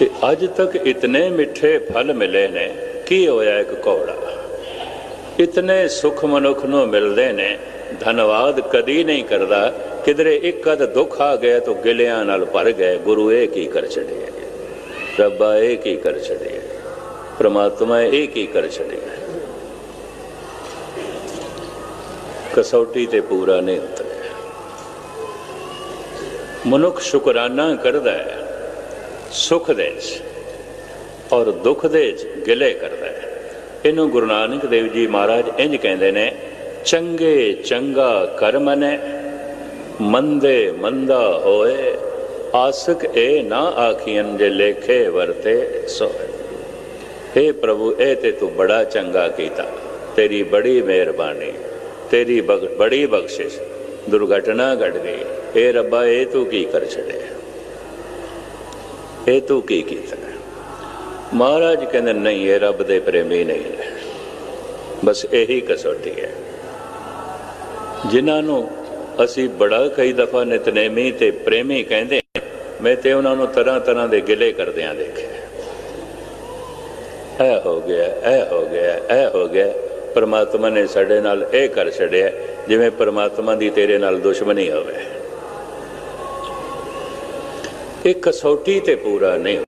ਤੇ ਅੱਜ ਤੱਕ ਇਤਨੇ ਮਿੱਠੇ ਫਲ ਮਿਲੇ ਨੇ, ਕੀ ਹੋਇਆ ਇੱਕ ਕੌੜਾ ਇਤਨੇ ਸੁਖ ਮਨੁੱਖ ਨੂੰ ਮਿਲਦੇ ਨੇ, ਧੰਨਵਾਦ ਕਦੀ ਨਹੀਂ ਕਰਦਾ, ਕਿਧਰੇ ਇੱਕ ਅਦ ਦੁੱਖ ਆ ਗਿਆ ਤਾਂ ਗਿਲਿਆਂ ਨਾਲ ਭਰ ਗਏ, ਗੁਰੂ ਇਹ ਕੀ ਕਰ ਛੜਿਆ ਰੱਬਾ ਇਹ ਕੀ ਕਰ ਛੜਿਆ ਪ੍ਰਮਾਤਮਾ ਇਹ ਕੀ ਕਰ ਛੜਿਆ ਕਸੌਟੀ ਤੇ ਪੂਰਾ ਨਹੀਂ ਉਤਰਿਆ ਮਨੁੱਖ ਸ਼ੁਕਰਾਨਾ ਕਰਦਾ ਹੈ ਸੁਖ ਦੇ ਔਰ ਦੁੱਖ ਦੇ ਗਿਲੇ ਕਰਦਾ ਹੈ। ਇਹਨੂੰ ਗੁਰੂ ਨਾਨਕ ਦੇਵ ਜੀ ਮਹਾਰਾਜ ਇੰਜ ਕਹਿੰਦੇ ਨੇ, ਚੰਗੇ ਚੰਗਾ ਕਰਮ ਨੇ, ਮੰਦੇ ਮੰਦਾ ਹੋਏ, ਆਸਕ ਇਹ ਨਾ ਆਖੀਆਂ ਜੇ ਲੇਖੇ ਵਰਤੇ ਸੋਏ हे ਪ੍ਰਭੂ, ਇਹ ਤੇ ਤੂੰ ਬੜਾ ਚੰਗਾ ਕੀਤਾ, ਤੇਰੀ ਬੜੀ ਮਿਹਰਬਾਨੀ, ਤੇਰੀ ਬੜੀ ਬਖਸ਼ਿਸ਼, ਦੁਰਘਟਨਾ ਘਟ ਗਈ ਇਹ ਰੱਬਾ, ਇਹ ਤੂੰ ਕੀ ਕਰ ਛੜਿਆ ਇਹ ਤੂੰ ਕੀ ਕੀਤਾ? ਮਹਾਰਾਜ ਕਹਿੰਦੇ, ਨਹੀਂ, ਇਹ ਰੱਬ ਦੇ ਪ੍ਰੇਮੀ ਨਹੀਂ ਬਸ ਇਹੀ ਕਸੌਟੀ ਹੈ। ਜਿਨ੍ਹਾਂ ਨੂੰ ਅਸੀਂ ਬੜਾ ਕਈ ਦਫਾ ਨਿਤਨੇਮੀ ਤੇ ਪ੍ਰੇਮੀ ਕਹਿੰਦੇ ਮੈਂ ਤੇ ਉਹਨਾਂ ਨੂੰ ਤਰ੍ਹਾਂ ਤਰ੍ਹਾਂ ਦੇ ਗਿਲੇ ਕਰਦਿਆਂ ਦੇਖਿਆ। ਇਹ ਹੋ ਗਿਆ, ਇਹ ਹੋ ਗਿਆ, ਇਹ ਹੋ ਗਿਆ। ਪਰਮਾਤਮਾ ਨੇ ਸਾਡੇ ਨਾਲ ਇਹ ਕਰ ਛੜਿਆ ਜਿਵੇਂ ਪਰਮਾਤਮਾ ਦੀ ਤੇਰੇ ਨਾਲ ਦੁਸ਼ਮਣੀ ਹੋਵੇ। ਇਹ ਕਸੌਟੀ ਤੇ ਪੂਰਾ ਨਹੀਂ